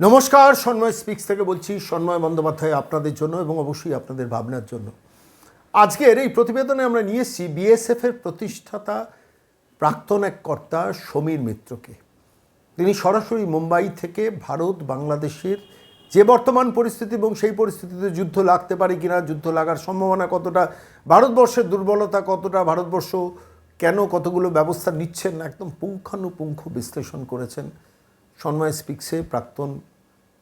নমস্কার, সন্ময় স্পিক্স থেকে বলছি, সন্ময় বন্দ্যোপাধ্যায় আপনাদের জন্য এবং অবশ্যই আপনাদের ভাবনার জন্য। আজকের এই প্রতিবেদনে আমরা নিয়ে এসেছি বিএসএফ এর প্রতিষ্ঠাতা প্রাক্তন এক কর্তা সমীর মিত্রকে। তিনি সরাসরি মুম্বাই থেকে ভারত, বাংলাদেশের যে বর্তমান পরিস্থিতি এবং সেই পরিস্থিতিতে যুদ্ধ লাগতে পারে কিনা, যুদ্ধ লাগার সম্ভাবনা কতটা, ভারতবর্ষের দুর্বলতা কতটা, ভারতবর্ষ কেন কতগুলো ব্যবস্থা নিচ্ছেন, একদম পুঙ্খানুপুঙ্খ বিশ্লেষণ করেছেন সন্ময় স্পিক্সে প্রাক্তন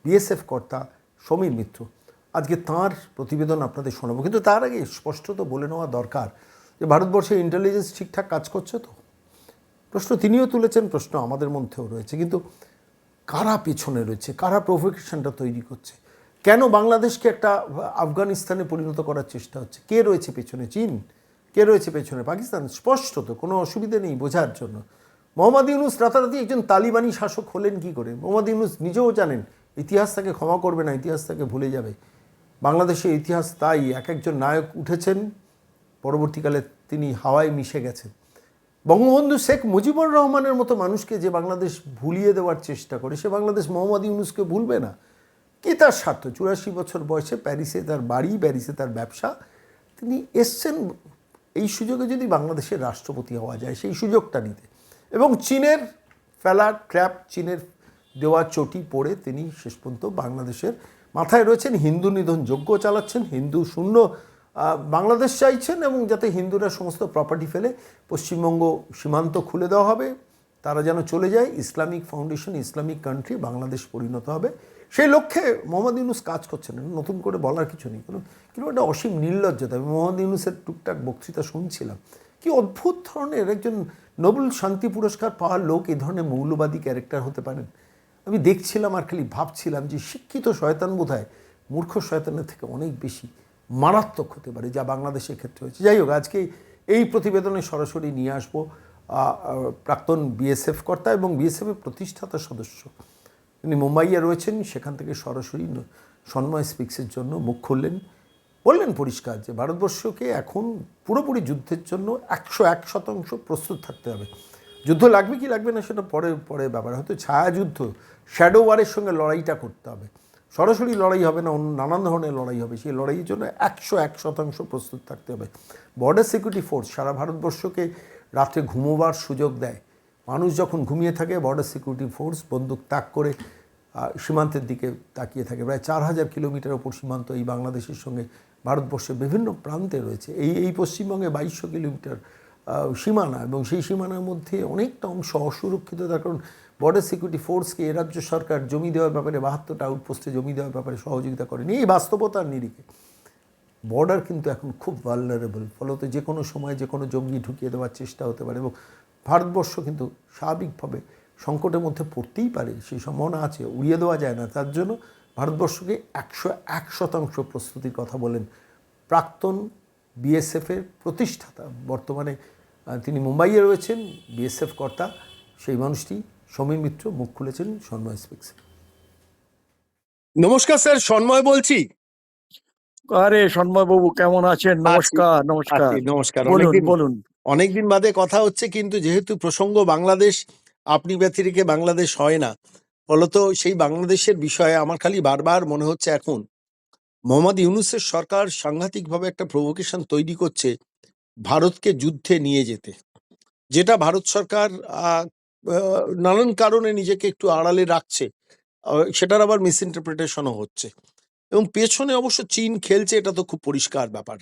বিএসএফ কর্তা সমীর মিত্র। আজকে তার প্রতিবেদন আপনাদের শোনাবো। কিন্তু তার আগে স্পষ্টত বলে নেওয়া দরকার যে ভারতবর্ষে ইন্টেলিজেন্স ঠিকঠাক কাজ করছে তো? প্রশ্ন তিনিও তুলেছেন, প্রশ্ন আমাদের মধ্যেও রয়েছে। কিন্তু কারা পেছনে রয়েছে? কারা প্রভোকেশনটা তৈরি করছে? কেন বাংলাদেশকে একটা আফগানিস্তানে পরিণত করার চেষ্টা হচ্ছে? কে রয়েছে পেছনে? চীন? কে রয়েছে পেছনে? পাকিস্তান? স্পষ্টত কোনো অসুবিধে নেই বোঝার জন্য। মোহাম্মদ ইউনুস রাতারাতি একজন তালিবানি শাসক হলেন কি করে? মোহাম্মদ ইউনুস নিজেও জানেন ইতিহাস তাকে ক্ষমা করবে না, ইতিহাস তাকে ভুলে যাবে। বাংলাদেশের ইতিহাস তাই, এক একজন নায়ক উঠেছেন, পরবর্তীকালে তিনি হাওয়ায় মিশে গেছেন। বঙ্গবন্ধু শেখ মুজিবুর রহমানের মতো মানুষকে যে বাংলাদেশ ভুলিয়ে দেওয়ার চেষ্টা করে, সে বাংলাদেশ মোহাম্মদ ইউনুসকে ভুলবে না। কি তার স্বার্থ? চুরাশি বছর বয়সে প্যারিসে তার বাড়ি, প্যারিসে তার ব্যবসা। তিনি এসছেন এই সুযোগে যদি বাংলাদেশের রাষ্ট্রপতি হওয়া যায়, সেই সুযোগটা নিতে। এবং চীনের ফেলা ট্র্যাপ, চীনের দেওয়া চটি পড়ে তিনি শেষ পর্যন্ত বাংলাদেশের মাথায় রয়েছেন। হিন্দু নিধন যজ্ঞ চালাচ্ছেন, হিন্দু শূন্য বাংলাদেশ চাইছেন এবং যাতে হিন্দুরা সমস্ত প্রপার্টি ফেলে পশ্চিমবঙ্গ সীমান্ত খুলে দেওয়া হবে। তারা যেন চলে যায়, Islamic foundation Islamic country Bangladesh পরিণত হবে। সেই লক্ষ্যে মোহাম্মদ ইউনুস কাজ করছেন। নতুন করে বলার কিছু নেই। কোনো কিন্তু একটা অসীম নির্লজ্জতা। আমি মোহাম্মদ ইউনুসের টুকটাক বক্তৃতা শুনছিলাম। কি অদ্ভুত ধরনের একজন নোবেল শান্তি পুরস্কার পাওয়ার লোক এই ধরনের মৌলবাদী ক্যারেক্টার হতে পারেন। আমি দেখছিলাম আর খালি ভাবছিলাম যে শিক্ষিত শয়তান বোধ মূর্খ শয়তানের থেকে অনেক বেশি মারাত্মক হতে পারে, যা বাংলাদেশের ক্ষেত্রে হয়েছে। যাই হোক, আজকে এই প্রতিবেদনে সরাসরি নিয়ে আসব প্রাক্তন বিএসএফ কর্তা এবং বিএসএফের প্রতিষ্ঠাতা সদস্য। তিনি মুম্বাইয়ে রয়েছেন, সেখান থেকে সরাসরি সন্ময় স্পিক্সের জন্য মুখ খুললেন। বললেন পরিষ্কার যে ভারতবর্ষকে এখন পুরোপুরি যুদ্ধের জন্য একশো এক শতাংশ প্রস্তুত থাকতে হবে। যুদ্ধ লাগবে কি লাগবে না সেটা পরে পরে ব্যাপার। হয়তো ছায়াযুদ্ধ শ্যাডো ওয়ারের সঙ্গে লড়াইটা করতে হবে। সরাসরি লড়াই হবে না, অন্য নানান ধরনের লড়াই হবে। সেই লড়াইয়ের জন্য একশো এক শতাংশ প্রস্তুত থাকতে হবে। বর্ডার সিকিউরিটি ফোর্স সারা ভারতবর্ষকে রাত্রে ঘুমোবার সুযোগ দেয়। মানুষ যখন ঘুমিয়ে থাকে বর্ডার সিকিউরিটি ফোর্স বন্দুক তাক করে সীমান্তের দিকে তাকিয়ে থাকে। প্রায় চার হাজার কিলোমিটার ওপর সীমান্ত এই বাংলাদেশের সঙ্গে ভারতবর্ষের বিভিন্ন প্রান্তে রয়েছে। এই এই পশ্চিমবঙ্গে বাইশশো কিলোমিটার সীমানা এবং সেই সীমানার মধ্যে অনেকটা অংশ অসুরক্ষিত, তার কারণ বর্ডার সিকিউরিটি ফোর্সকে এ রাজ্য সরকার জমি দেওয়ার ব্যাপারে বাহাত্তরটা আউটপোস্টে জমি দেওয়ার ব্যাপারে সহযোগিতা করেনি। এই বাস্তবতার নিরিখে বর্ডার কিন্তু এখন খুব ভালনারেবল ফলত যে কোনো সময় যে কোনো জঙ্গি ঢুকিয়ে দেওয়ার চেষ্টা হতে পারে এবং ভারতবর্ষ কিন্তু স্বাভাবিকভাবে সংকটের মধ্যে পড়তেই পারে, সেই সম্ভাবনা আছে, উড়িয়ে দেওয়া যায় না। তার জন্য ভারতবর্ষকে একশো এক শতাংশ প্রস্তুতির কথা বলেন প্রাক্তন বিএসএফের প্রতিষ্ঠাতা, বর্তমানে তিনি মুম্বাইয়ে রয়েছেন বিএসএফ কর্তা। সেই মানুষটি সমীর মিত্র মুখ খুলেছেন সন্ময় স্পিক্স। নমস্কার স্যার সন্ময় বলছি। আরে সন্ময় বাবু কেমন আছেন? নমস্কার নমস্কার। নমস্কার। বলুন অনেকদিন বলুন। অনেকদিন বাদে কথা হচ্ছে কিন্তু যেহেতু প্রসঙ্গ বাংলাদেশ আপনি ব্যতি রেখে বাংলাদেশ হয় না। ফলত সেই বাংলাদেশের বিষয়ে আমার খালি বারবার মনে হচ্ছে এখন মোহাম্মদ ইউনুসের সরকার সাংঘাতিকভাবে একটা প্রভোকেশন তৈরি করছে। ভারতকে যুদ্ধে নিয়ে যেতে। যেটা ভারত সরকার নানান কারণে নিজেকে একটু আড়ালে রাখছে সেটার আবার মিস ইন্টারপ্রিটেশনও হচ্ছে। এবং পেছনে অবশ্য চীন খেলছে, এটা তো খুব পরিষ্কার ব্যাপার।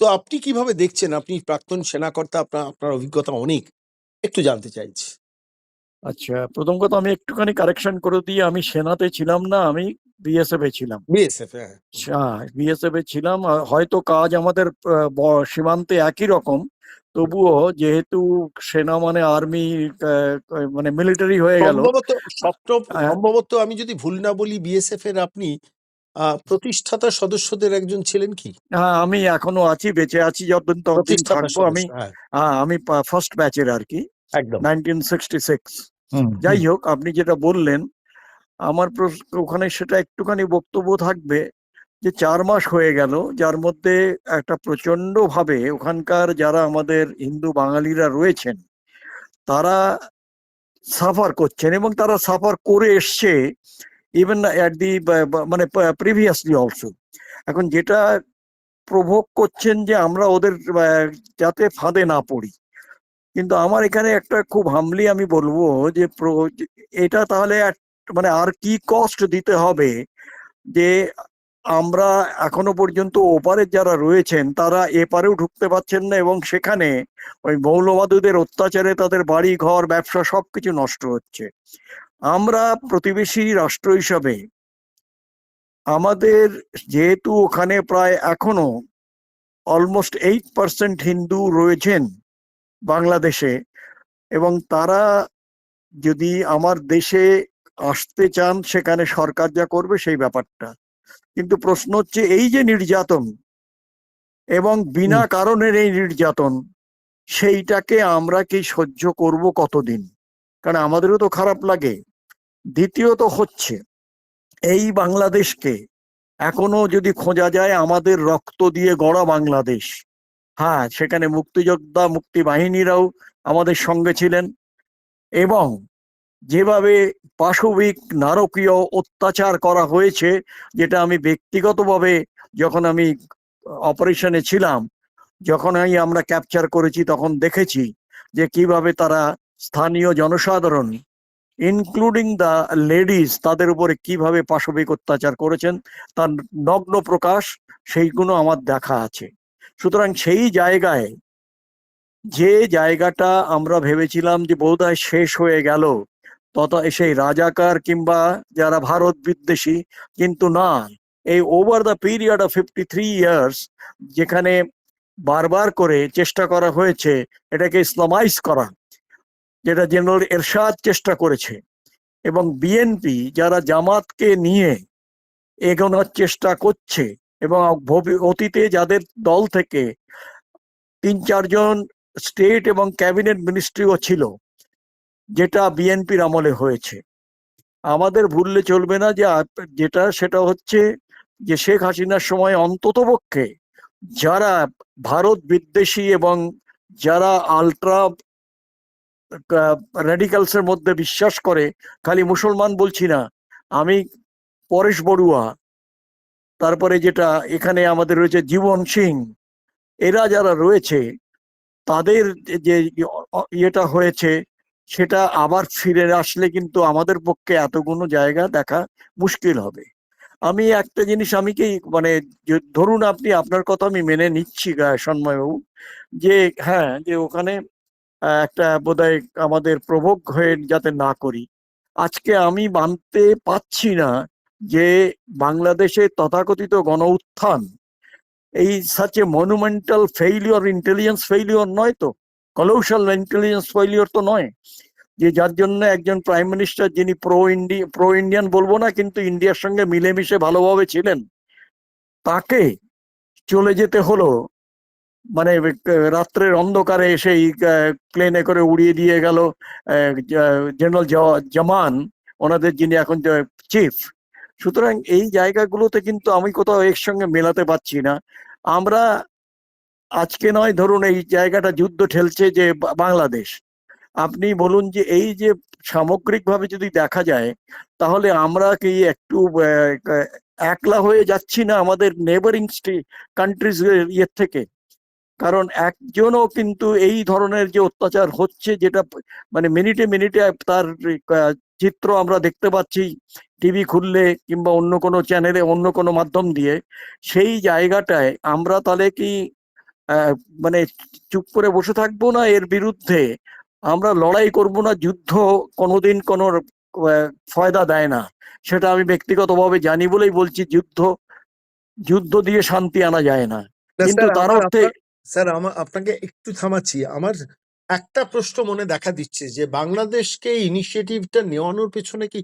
তো আপনি কীভাবে দেখছেন? আপনি প্রাক্তন সেনাকর্তা, আপনার আপনার অভিজ্ঞতা অনেক। একটু জানতে চাইছি। আচ্ছা প্রথম কথা আমি একটুখানি কারেকশন করে দিই আমি সেনাতে ছিলাম না আমি বিএসএফ এ ছিলাম। বিএসএফ হ্যাঁ। হ্যাঁ বিএসএফ এ ছিলাম হয়তো কাজ আমাদের সীমান্তে একই রকম তবুও যেহেতু সেনা মানে আর্মি মানে মিলিটারি হয়ে গেল সম্ভবত হ্যাঁ। সম্ভবত আমি যদি ভুল না বলি বিএসএফ এর আপনি প্রতিষ্ঠাতা সদস্যদের একজন ছিলেন কি? হ্যাঁ আমি এখনও আছি বেঁচে আছি যতদিন ততদিন থাকব আমি হ্যাঁ। আমি ফার্স্ট ব্যাচের আর কি একদম। নাইনটিন সিক্সটি সিক্স যাই হোক, আপনি যেটা বললেন, আমার প্রশ্ন ওখানে সেটা একটুখানি বক্তব্য থাকবে যে চার মাস হয়ে গেল, যার মধ্যে একটা প্রচণ্ড ভাবে ওখানকার যারা আমাদের হিন্দু বাঙালিরা রয়েছেন, তারা সাফার করছেন এবং তারা সাফার করে এসছে ইভেন অ্যাট দি মানে প্রিভিয়াসলি অলসো এখন যেটা প্রভোগ করছেন যে আমরা ওদের যাতে ফাঁদে না পড়ি। কিন্তু আমার এখানে একটা খুব হামলি আমি বলব যে এটা তাহলে মানে আর কি কষ্ট দিতে হবে যে আমরা এখনও পর্যন্ত ওপারের যারা রয়েছেন তারা এপারেও ঢুকতে পারছেন না এবং সেখানে ওই মৌলবাদীদের অত্যাচারে তাদের বাড়ি, ঘর, ব্যবসা সবকিছু নষ্ট হচ্ছে। আমরা প্রতিবেশী রাষ্ট্র হিসাবে আমাদের যেহেতু ওখানে প্রায় এখনও অলমোস্ট এইট পার্সেন্ট হিন্দু রয়েছেন বাংলাদেশে এবং তারা যদি আমার দেশে আসতে চান সেখানে সরকার যা করবে সেই ব্যাপারটা। কিন্তু প্রশ্ন হচ্ছে এই যে নির্যাতন এবং বিনা কারণের এই নির্যাতন সেইটাকে আমরা কি সহ্য করব কতদিন? কারণ আমাদেরও তো খারাপ লাগে। দ্বিতীয়ত হচ্ছে এই বাংলাদেশকে এখনও যদি খোঁজা যায় আমাদের রক্ত দিয়ে গড়া বাংলাদেশ। হ্যাঁ সেখানে মুক্তিযোদ্ধা মুক্তি বাহিনীরাও আমাদের সঙ্গে ছিলেন এবং যেভাবে পাশবিক নারকীয় অত্যাচার করা হয়েছে, যেটা আমি ব্যক্তিগতভাবে যখন আমি অপারেশনে ছিলাম যখন আমি আমরা ক্যাপচার করেছি তখন দেখেছি যে কীভাবে তারা স্থানীয় জনসাধারণ ইনক্লুডিং দ্য লেডিস তাদের উপরে কীভাবে পাশবিক অত্যাচার করেছেন, তার নগ্ন প্রকাশ সেইগুলো আমার দেখা আছে। সুতরাং সেই জায়গায় যে জায়গাটা আমরা ভেবেছিলাম যে বোধহয় শেষ হয়ে গেল, তত সেই রাজাকার কিংবা যারা ভারত বিদ্বেষী, কিন্তু না। এই over the period of fifty three years যেখানে বারবার করে চেষ্টা করা হয়েছে, এটাকে ইসলামাইজ করা, যেটা জেনারেল এরশাদ চেষ্টা করেছে। এবং বিএনপি যারা জামাতকে নিয়ে এগোনোর চেষ্টা করছে এবং অতীতে যাদের দল থেকে তিন চারজন স্টেট এবং ক্যাবিনেট মিনিস্ট্রিও ছিল, যেটা বিএনপির আমলে হয়েছে। আমাদের ভুললে চলবে না যে যেটা সেটা হচ্ছে যে শেখ হাসিনার সময় অন্ততপক্ষে যারা ভারত বিদ্বেষী এবং যারা আলট্রা রেডিকালস এর মধ্যে বিশ্বাস করে, খালি মুসলমান বলছি না, আমি পরেশ বড়ুয়া তারপরে যেটা এখানে আমাদের রয়েছে জীবন সিং, এরা যারা রয়েছে, তাদের যে ইয়েটা হয়েছে, সেটা আবার ফিরে আসলে কিন্তু আমাদের পক্ষে এতগুলো জায়গা দেখা মুশকিল হবে। আমি একটা জিনিস, আমি কি মানে ধরুন আপনি, আপনার কথা আমি মেনে নিচ্ছি সন্ময়বাবু, যে হ্যাঁ যে ওখানে একটা বোধহয় আমাদের প্রভোগ হয়ে যাতে না করি। আজকে আমি মানতে পাচ্ছি না যে বাংলাদেশে তথাকথিত গণ উত্থান এই such a monumental failure intelligence failure নয় তো? কলোসাল ইন্টেলিজেন্স ফেইলিওর তো নয়। যে যার জন্য একজন প্রাইম মিনিস্টার যিনি প্রো ইন্ডি প্রো ইন্ডিয়ান বলব না, কিন্তু ইন্ডিয়ার সঙ্গে মিলেমিশে ভালোভাবে ছিলেন, তাকে চলে যেতে হলো। মানে রাত্রের অন্ধকারে সেই প্লেনে করে উড়িয়ে দিয়ে গেল জেনারেল জামান ওনাদের যিনি এখন চিফ সুতরাং এই জায়গাগুলোতে কিন্তু আমি কোথাও এর সঙ্গে মেলাতে পারছি না। আমরা আজকে নয়, ধরুন এই জায়গাটা যুদ্ধ ঠেলছে যে বাংলাদেশ। আপনি বলুন যে এই যে সামগ্রিকভাবে যদি দেখা যায়, তাহলে আমরা কি একটু একলা হয়ে যাচ্ছি না আমাদের নেবারিং কান্ট্রিজ ইয়ের থেকে? কারণ একজনও কিন্তু এই ধরনের যে অত্যাচার হচ্ছে যেটা মানে মিনিটে মিনিটে তার চিত্র আমরা দেখতে পাচ্ছি। টিভি খুললে কিংবা অন্য কোনো চ্যানেলে অন্য কোনো মাধ্যম দিয়ে সেই জায়গাটায় আমরা তাহলে কি মানে চুপ করে বসে থাকব না এর বিরুদ্ধে? আমরা লড়াই করব না যুদ্ধ কোনোদিন কোনো ফয়দা দেয় না। সেটা আমি ব্যক্তিগতভাবে জানি বলেই বলছি যুদ্ধ যুদ্ধ দিয়ে শান্তি আনা যায় না। কিন্তু তার অর্থে স্যার আমার আপনাকে একটু থামাচ্ছি। আমার একটা প্রশ্ন মনে দেখা দিচ্ছে যে বাংলাদেশকে ইনিশিয়েটিভটা নেওয়ানোর পেছনে কি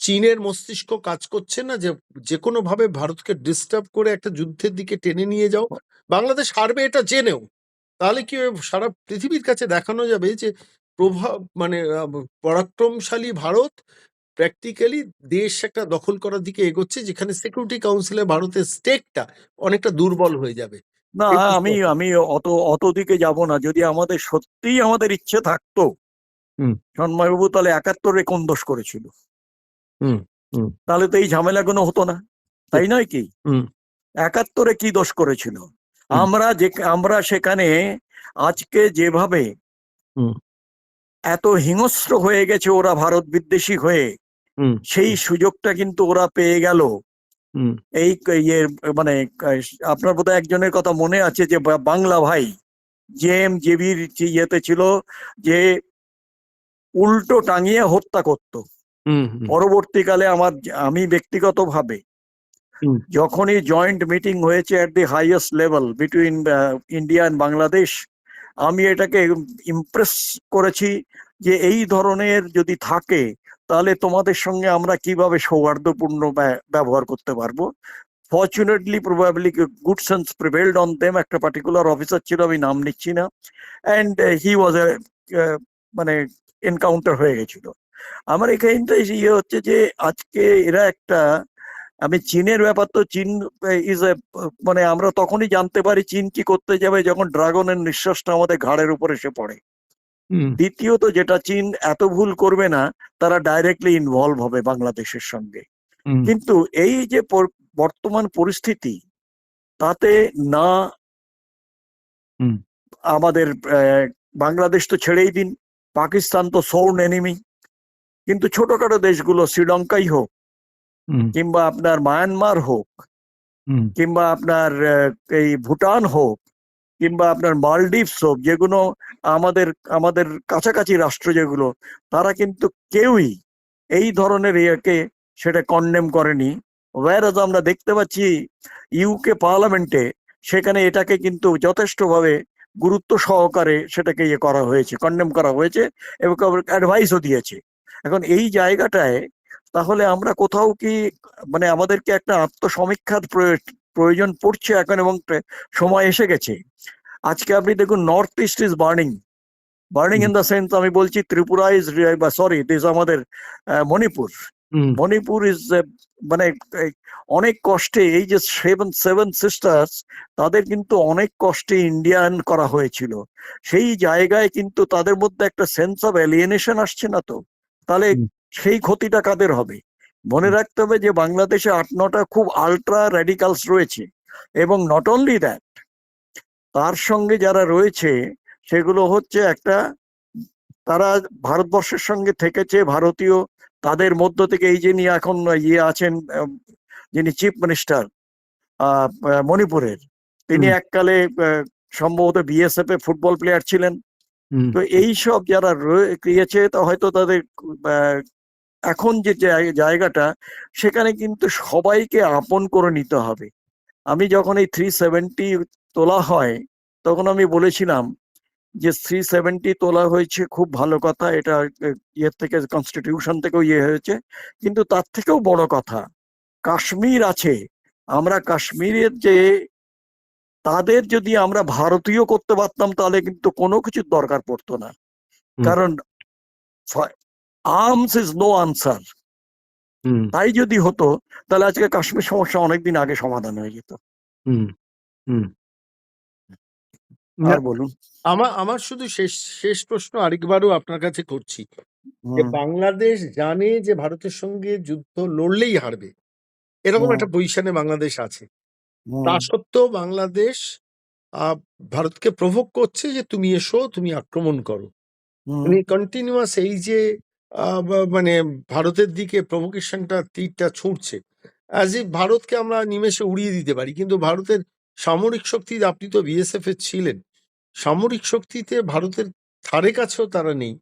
চীনের মস্তিষ্ক কাজ করছে না যে যে কোনো ভাবে ভারতকে ডিস্টার্ব করে একটা যুদ্ধের দিকে টেনে নিয়ে যাও। বাংলাদেশ হারবে এটা জেনেও। তাহলে কি সারা পৃথিবীর কাছে দেখানো যাবে যে প্রভাব মানে পরাক্রমশালী ভারত প্র্যাকটিক্যালি দেশ একটা দখল করার দিকে এগোচ্ছে যেখানে সিকিউরিটি কাউন্সিলে ভারতের স্টেকটা অনেকটা দুর্বল হয়ে যাবে। না আমি আমি অত অত দিকে যাব না। যদি আমাদের সত্যিই আমাদের ইচ্ছে থাকতো হুম। সন্ময়বাবু তাহলে একাত্তরে কোন দোষ করেছিল। তাহলে তো এই ঝামেলাগুলো হতো না। তাই নয় কি? হুম। একাত্তরে কি দোষ করেছিল? আমরা যে আমরা সেখানে আজকে যেভাবে এত হিংস্র হয়ে গেছে ওরা ভারত বিদ্বেষী হয়ে সেই সুযোগটা কিন্তু ওরা পেয়ে গেল। এই ইয়ে মানে আপনার বোধহয় একজনের কথা মনে আছে যে বাংলা ভাই জে এম জেবির ইয়েতে ছিল যে উল্টো টাঙিয়ে হত্যা করত। পরবর্তীকালে আমার আমি ব্যক্তিগতভাবে। যখনই জয়েন্ট মিটিং হয়েছে at the highest level between India and Bangladesh আমি এটাকে ইমপ্রেস করেছি যে এই ধরনের যদি থাকে তাহলে তোমাদের সঙ্গে আমরা কীভাবে সৌহার্দ্যপূর্ণ ব্যা- ব্যবহার করতে পারব। Fortunately probably good sense prevailed on them একটা পার্টিকুলার অফিসার ছিল আমি নাম নিচ্ছি না। অ্যান্ড হি ওয়াজ এ মানে এনকাউন্টার হয়ে গেছিল। আমার এখানটা ইয়ে হচ্ছে যে আজকে এরা একটা আমি চীনের ব্যাপার তো চীন ইজ মানে আমরা তখনই জানতে পারি চীন কি করতে যাবে যখন ড্রাগনের নিঃশ্বাসটা আমাদের ঘাড়ের উপর এসে পড়ে। দ্বিতীয়ত যেটা চীন এত ভুল করবে না তারা ডাইরেক্টলি ইনভলভ হবে বাংলাদেশের সঙ্গে। কিন্তু এই যে বর্তমান পরিস্থিতি তাতে না আমাদের আহ, বাংলাদেশ তো ছেড়েই দিন পাকিস্তান তো সৌন এনিমি কিন্তু ছোটখাটো দেশগুলো শ্রীলঙ্কাই হোক কিংবা আপনার মায়ানমার হোক কিংবা আপনার এই ভুটান হোক কিংবা আপনার মালদ্বীপস হোক যেগুলো আমাদের আমাদের কাছাকাছি রাষ্ট্র যেগুলো তারা কিন্তু কেউই এই ধরনের ইয়েকে সেটা কন্ডেম করেনি। ওয়ারাজ আমরা দেখতে পাচ্ছি ইউকে পার্লামেন্টে সেখানে এটাকে কিন্তু যথেষ্টভাবে গুরুত্ব সহকারে সেটাকে ইয়ে করা হয়েছে কন্ডেম করা হয়েছে এবং অ্যাডভাইসও দিয়েছে। এখন এই জায়গাটায় তাহলে আমরা কোথাও কি মানে আমাদেরকে একটা আত্মসমীক্ষার প্রয়োজ- প্রয়োজন পড়ছে এখন এবং সময় এসে গেছে। আজকে আপনি দেখুন north east is burning burning in the sense আমি বলছি ত্রিপুরা ইজ বা সরি দিস আমাদের মণিপুর। মণিপুর ইজ মানে অনেক কষ্টে এই যে সেভেন সেভেন সিস্টার্স তাদের কিন্তু অনেক কষ্টে ইন্ডিয়ান করা হয়েছিল। সেই জায়গায় কিন্তু তাদের মধ্যে একটা সেন্স অফ এলিয়েনেশন আসছে না তো? তাহলে সেই ক্ষতিটা কাদের হবে? মনে রাখতে হবে যে বাংলাদেশে আট নটা খুব আলট্রা র্যাডিকালস রয়েছে এবং নট অনলি দ্যাট তার সঙ্গে যারা রয়েছে সেগুলো হচ্ছে একটা তারা ভারতবর্ষের সঙ্গে থেকেছে ভারতীয় তাদের মধ্য থেকে এই যিনি এখন ইয়ে আছেন যিনি চিফ মিনিস্টার মণিপুরের তিনি এককালে সম্ভবত বিএসএফ এ ফুটবল প্লেয়ার ছিলেন। তো এই সব যারা রয়েছে তা হয়তো তাদের এখন যে জায়গাটা, সেখানে কিন্তু সবাইকে আপন করে নিতে হবে। আমি যখন এই থ্রি সেভেন্টি তোলা হয়, তখন আমি বলেছিলাম যে থ্রি সেভেন্টি তোলা হয়েছে খুব ভালো কথা, এটা ইয়ের থেকে কনস্টিটিউশন থেকেও ইয়ে হয়েছে, কিন্তু তার থেকেও বড় কথা, কাশ্মীর আছে। আমরা কাশ্মীরের যে তাদের যদি আমরা ভারতীয় করতে পারতাম তাহলে কিন্তু কোনো কিছুর দরকার পড়তো না। কারণ arms is no answer hmm, তাই যদি হতো তাহলে আজকে কাশ্মীর সমস্যা অনেকদিন আগে সমাধান হয়ে যেত। হুম, হুম। আর বলুন। আমার আমার শুধু শেষ শেষ প্রশ্ন আরেকবারও আপনার কাছে করছি। যে বাংলাদেশ জানে যে ভারতের সঙ্গে যুদ্ধ লড়লেই হারবে। এরকম একটা পজিশনে বাংলাদেশ আছে। তা সত্ত্বেও বাংলাদেশ ভারতকে প্রভোগ করছে যে তুমি এসো তুমি আক্রমণ করো। হুম, মানে কন্টিনিউয়াস এই যে মানে ভারতের দিকে প্রভোকেশনটা তীরটা ছুটছে অ্যাজ ইফ ভারতকে আমরা নিমেষে উড়িয়ে দিতে পারি কিন্তু ভারতের সামরিক শক্তি আপনি তো বিএসএফ এর ছিলেন সামরিক শক্তিতে ভারতের ধারে কাছেও তারা নেই।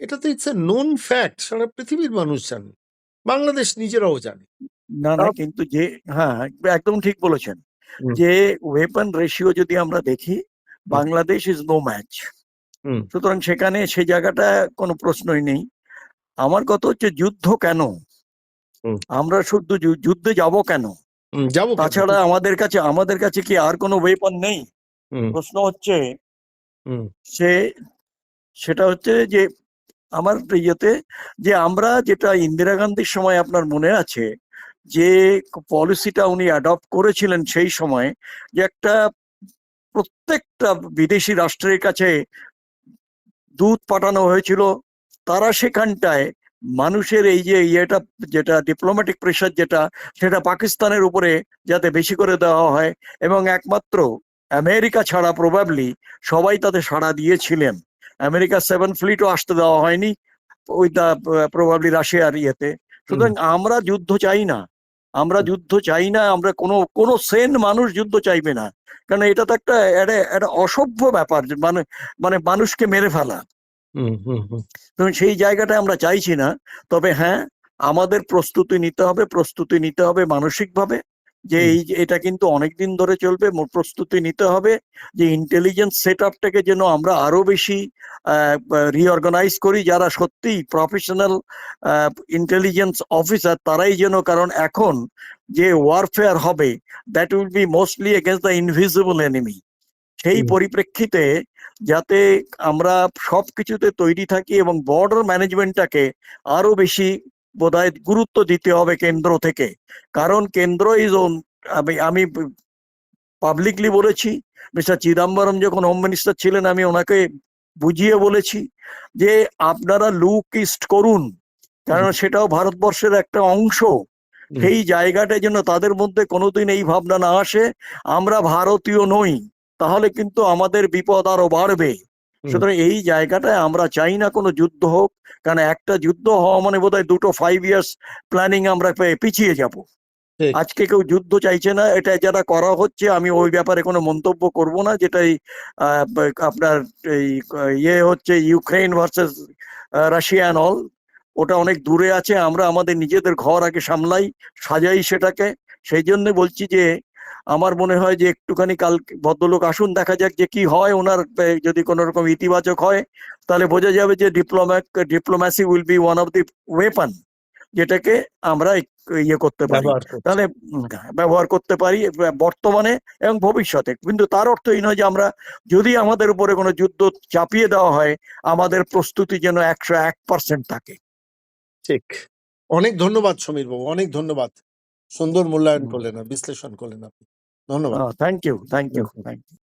এটা তো ইটস এ নোন ফ্যাক্ট সারা পৃথিবীর মানুষ জানে বাংলাদেশ নিজেরাও জানে। না না কিন্তু যে হ্যাঁ একদম ঠিক বলেছেন যে ওয়েপন রেশিও যদি আমরা দেখি বাংলাদেশ ইজ নো ম্যাচ সুতরাং সেখানে সেই জায়গাটা কোনো প্রশ্নই নেই। আমার কথা হচ্ছে যুদ্ধ কেন? আমরা শুধু যুদ্ধে যাব কেন? যাব তাছাড়া আমাদের কাছে আমাদের কাছে কি আর কোনো ওয়েপন নেই? প্রশ্ন হচ্ছে সে সেটা হচ্ছে যে আমার ইয়েতে যে আমরা যেটা ইন্দিরা গান্ধীর সময় আপনার মনে আছে যে পলিসিটা উনি অ্যাডপ্ট করেছিলেন সেই সময় যে একটা প্রত্যেকটা বিদেশি রাষ্ট্রের কাছে দূত পাঠানো হয়েছিল তারা সেখানটায় মানুষের এই যে ইয়েটা যেটা ডিপ্লোম্যাটিক প্রেশার যেটা সেটা পাকিস্তানের উপরে যাতে বেশি করে দেওয়া হয় এবং একমাত্র আমেরিকা ছাড়া প্রবাবলি সবাই তাতে সাড়া দিয়েছিলেন। আমেরিকা সেভেন ফ্লিটও আসতে দেওয়া হয়নি ওই দা প্রবাবলি রাশিয়ার ইয়েতে। সুতরাং আমরা যুদ্ধ চাই না। আমরা যুদ্ধ চাই না আমরা কোনো কোনো সেন মানুষ যুদ্ধ চাইবে না। কারণ এটা তো একটা একটা অসভ্য ব্যাপার মানে মানে মানুষকে মেরে ফেলা। হুম হুম হুম। তো সেই জায়গাটা আমরা চাইছি না তবে হ্যাঁ আমাদের প্রস্তুতি নিতে হবে প্রস্তুতি নিতে হবে মানসিকভাবে। যে এই এটা কিন্তু অনেক দিন ধরে চলবে প্রস্তুতি নিতে হবে যে ইন্টেলিজেন্স সেট আপটাকে যেন আমরা আরও বেশি রিঅর্গানাইজ করি যারা সত্যিই প্রফেশনাল ইন্টেলিজেন্স অফিসার তারাই যেন কারণ এখন যে ওয়ারফেয়ার হবে that will be mostly against the invisible enemy সেই পরিপ্রেক্ষিতে যাতে আমরা সব কিছুতে তৈরি থাকি এবং বর্ডার ম্যানেজমেন্টটাকে আরও বেশি বোধহয় গুরুত্ব দিতে হবে কেন্দ্র থেকে। কারণ কেন্দ্র ইজ আমি আমি পাবলিকলি বলেছি মিস্টার চিদাম্বরম যখন হোম মিনিস্টার ছিলেন আমি ওনাকে বুঝিয়ে বলেছি যে আপনারা লুক ইস্ট করুন কারণ সেটাও ভারতবর্ষের একটা অংশ। সেই জায়গাটা যেন তাদের মধ্যে কোনোদিন এই ভাবনা না আসে আমরা ভারতীয় নই তাহলে কিন্তু আমাদের বিপদ আরও বাড়বে। সুতরাং এই জায়গাটায় আমরা চাই না কোনো যুদ্ধ হোক কারণ একটা যুদ্ধ হওয়া মানে বোধহয় দুটো ফাইভ ইয়ার্স প্ল্যানিং আমরা পিছিয়ে যাব। আজকে কেউ যুদ্ধ চাইছে না এটা যারা করা হচ্ছে আমি ওই ব্যাপারে কোনো মন্তব্য করব না যেটাই আহ, আপনার এই ইয়ে হচ্ছে Ukraine versus Russia and all ওটা অনেক দূরে আছে আমরা আমাদের নিজেদের ঘর আগে সামলাই সাজাই সেটাকে। সেই জন্য বলছি যে আমার মনে হয় যে একটুখানি কাল ভদ্রলোক আসুন দেখা যাক যে কি হয়। ওনার যদি কোনো রকম ইতিবাচক হয় তাহলে বোঝা যাবে যে diplomat diplomacy will be one of the weapon যেটাকে আমরা ইয়ে করতে পারি। তাহলে ব্যবহার করতে পারি বর্তমানে এবং ভবিষ্যতে। কিন্তু তার অর্থ এই নয় যে আমরা যদি আমাদের উপরে কোনো যুদ্ধ চাপিয়ে দেওয়া হয় আমাদের প্রস্তুতি যেন একশো এক পার্সেন্ট থাকে। ঠিক। অনেক ধন্যবাদ সমীর বাবু অনেক ধন্যবাদ। সুন্দর মূল্যায়ন। করলেন বিশ্লেষণ করলেন আপনি। ধন্যবাদ। Thank you thank you thank you